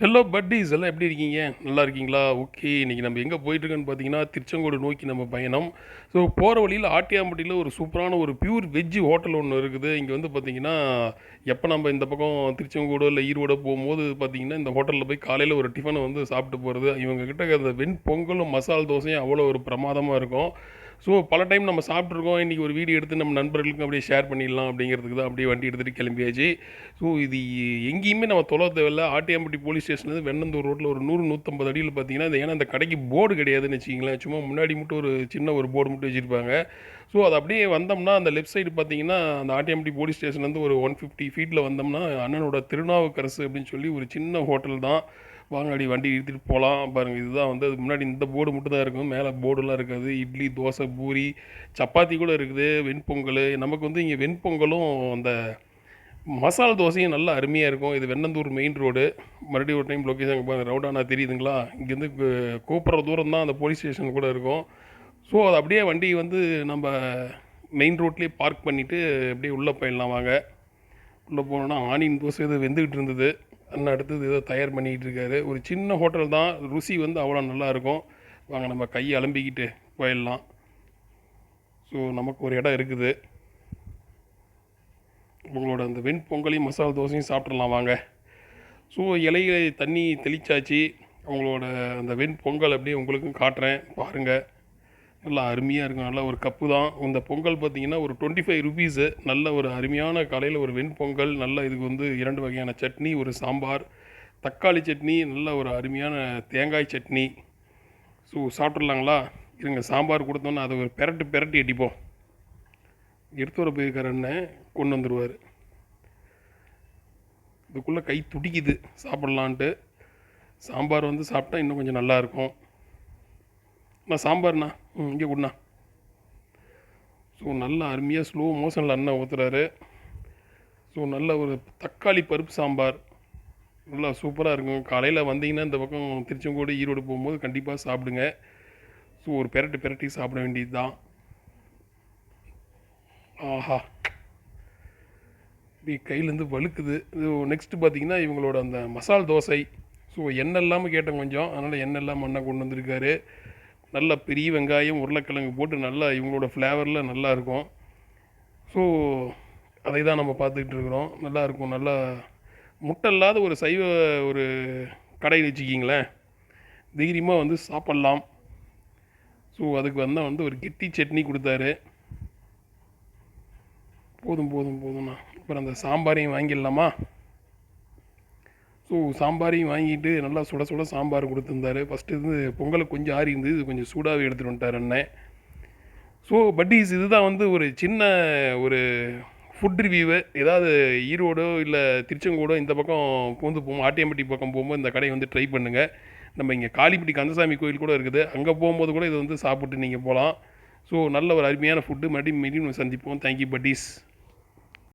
Hello buddies எல்லாம் எப்படி இருக்கீங்க? நல்லா இருக்கீங்களா? ஓகே இன்றைக்கி நம்ம எங்கே போயிட்டுருக்கோன்னு பார்த்தீங்கன்னா திருச்செங்கோடு நோக்கி நம்ம பயணம். ஸோ போகிற வழியில் ஆட்டியாம்பட்டியில் ஒரு சூப்பரான ஒரு பியூர் வெஜ்ஜு ஹோட்டல் ஒன்று இருக்குது. இங்கே வந்து பார்த்தீங்கன்னா எப்போ நம்ம இந்த பக்கம் திருச்செங்கோடு இல்லை ஈரோடு போகும்போது பார்த்தீங்கன்னா இந்த ஹோட்டலில் போய் காலையில் ஒரு டிஃபனை வந்து சாப்பிட்டு போகிறது இவங்க கிட்ட அந்த வெண் பொங்கலும் மசால் தோசையும் அவ்வளோ ஒரு பிரமாதமாக இருக்கும். ஸோ பல டைம் நம்ம சாப்பிட்ருக்கோம் இன்றைக்கி ஒரு வீடியோ எடுத்து நம்ம நண்பர்களுக்கும் அப்படியே ஷேர் பண்ணிடலாம் அப்படிங்கிறதுக்கு தான் அப்படியே வண்டி எடுத்துகிட்டு கிளம்பியாச்சு. ஸோ இது எங்கேயுமே நம்ம தொலை தேவையில்ல. ஆட்டியாம்பட்டி போலீஸ் ஸ்டேஷன்லேருந்து வெண்ணந்தூர் ரோட்டில் ஒரு நூறு நூற்றம்பது அடியில் பார்த்தீங்கன்னா இது ஏன்னா அந்த கடைக்கு போர்டு கிடையாதுன்னு வச்சிங்களேன் சும்மா முன்னாடி மட்டும் ஒரு சின்ன ஒரு போர்டு மட்டும் வச்சுருப்பாங்க. ஸோ அது அப்படியே வந்தோம்னா அந்த லெஃப்ட் சைடு பார்த்தீங்கன்னா அந்த ஆட்டியாம்பட்டி போலீஸ் ஸ்டேஷன்லேருந்து ஒரு ஒன் ஃபிஃப்டி ஃபீட்டில் வந்தோம்னா அண்ணனோட திருநாவுக்கரசு அப்படின்னு சொல்லி ஒரு சின்ன ஹோட்டல் தான். வாங்க அடி வண்டி எடுத்துகிட்டு போகலாம் பாருங்கள் இதுதான் வந்து அதுக்கு முன்னாடி இந்த போர்டு மட்டும் தான் இருக்கும். மேலே போர்டுலாம் இருக்காது. இட்லி தோசை பூரி சப்பாத்தி கூட இருக்குது. வெண்பொங்கல். நமக்கு வந்து இங்கே வெண்பொங்கலும் அந்த மசால் தோசையும் நல்லா அருமையாக இருக்கும். இது வெண்ணந்தூர் மெயின் ரோடு மறுபடியும் ஒரு டைம் லொக்கேஷன் பாருங்கள் ரவுடானா தெரியுதுங்களா? இங்கேருந்து கூப்பிட்ற தூரம் தான் அந்த போலீஸ் ஸ்டேஷன் கூட இருக்கும். ஸோ அது அப்படியே வண்டி வந்து நம்ம மெயின் ரோட்லேயே பார்க் பண்ணிவிட்டு அப்படியே உள்ளே போயிடலாம் வாங்க. உள்ளே போனோன்னா ஆனியன் தோசை இது வெந்துக்கிட்டு இருந்தது. அண்ணன் அடுத்தது ஏதோ தயார் பண்ணிக்கிட்டு இருக்காரு ஒரு சின்ன ஹோட்டல் தான். ருசி வந்து அவ்வளோ நல்லா இருக்கும் வாங்க நம்ம கையை அலம்பிக்கிட்டு போயிடலாம். ஸோ நமக்கு ஒரு இடம் இருக்குது. உங்களோட அந்த வெண்பொங்கலையும் மசாலா தோசையும் சாப்பிட்றலாம் வாங்க. ஸோ இலையில தண்ணி தெளிச்சாச்சு. அவங்களோட அந்த வெண்பொங்கல் அப்படியே உங்களுக்கும் காட்டுறேன். பாருங்கள் நல்லா அருமையாக இருக்கும். நல்ல ஒரு கப்பு தான். இந்த பொங்கல் பார்த்தீங்கன்னா ஒரு டுவெண்ட்டி ஃபைவ் ருபீஸு நல்ல ஒரு அருமையான காலையில் ஒரு வெண்பொங்கல் நல்ல இதுக்கு வந்து இரண்டு வகையான சட்னி ஒரு சாம்பார் தக்காளி சட்னி நல்ல ஒரு அருமையான தேங்காய் சட்னி. ஸோ சாப்பிட்றலாங்களா இருங்க சாம்பார் கொடுத்தோன்னே அதை ஒரு பெரட்டு பெரட்டி அடிப்போம். எடுத்து வர போயிருக்கார் அண்ணன் கொண்டு வந்துடுவார் இதுக்குள்ளே கை துடிக்குது. சாப்பிட்லான்ட்டு. சாம்பார் வந்து சாப்பிட்டா இன்னும் கொஞ்சம் நல்லாயிருக்கும் நான் அண்ணா சாம்பார்ண்ணா. ம் இங்கே கொடுண்ணா. ஸோ நல்ல அருமையாக ஸ்லோ மோஷனில் அண்ணன் ஊற்றுறாரு ஸோ நல்ல ஒரு தக்காளி பருப்பு சாம்பார். நல்லா சூப்பராக இருக்கும். காலையில் வந்தீங்கன்னா இந்த பக்கம் திருச்செங்கோடு ஈரோடு போகும்போது கண்டிப்பாக சாப்பிடுங்க. ஸோ ஒரு பெரட்டு பெரட்டி சாப்பிட வேண்டியது தான் ஆஹா. இப்படி கையிலேருந்து வழுக்குது. இது நெக்ஸ்ட்டு பார்த்தீங்கன்னா இவங்களோட அந்த மசால் தோசை. ஸோ எண்ணெய் இல்லாமல் கேட்டேன் கொஞ்சம். அதனால் எண்ணெய் இல்லாமல் அண்ணன் கொண்டு வந்திருக்காரு. நல்ல பெரிய வெங்காயம் உருளைக்கிழங்கு போட்டு நல்லா இவங்களோட ஃப்ளேவரில் நல்லா இருக்கும். ஸோ அதை தான் நம்ம பார்த்துக்கிட்டு இருக்கிறோம். நல்லாயிருக்கும் நல்லா முட்டை இல்லாத ஒரு சைவ ஒரு கடை வச்சுக்கிங்களேன். தைரியமாக வந்து சாப்பிட்லாம். ஸோ அதுக்கு வந்தால் வந்து ஒரு கெட்டி சட்னி கொடுத்தாரு. போதும் போதும் போதும்ண்ணா. அப்புறம் அந்த சாம்பாரையும் வாங்கிடலாமா? ஸோ சாம்பாரையும் வாங்கிட்டு நல்லா சுட சுட சாம்பார் கொடுத்துருந்தாரு. ஃபஸ்ட்டு இது பொங்கலுக்கு கொஞ்சம் ஆறி இருந்தது இது கொஞ்சம் சூடாகவே எடுத்துகிட்டு வந்துட்டார் அண்ணன் ஸோ பட்டீஸ் இதுதான் வந்து ஒரு சின்ன ஒரு ஃபுட் ரிவ்யூவு ஏதாவது ஈரோடோ இல்லை திருச்செங்கோடோ இந்த பக்கம் பூந்து போகும் ஆட்டியம்பட்டி பக்கம் போகும்போது இந்த கடையை வந்து ட்ரை பண்ணுங்கள் நம்ம இங்கே காளிப்பட்டி கந்தசாமி கோயில் கூட இருக்குது. அங்கே போகும்போது கூட இது வந்து சாப்பிட்டு நீங்கள் போகலாம் ஸோ நல்ல ஒரு அருமையான ஃபுட்டு மறுபடியும் மீண்டும் சந்திப்போம். Thank you buddies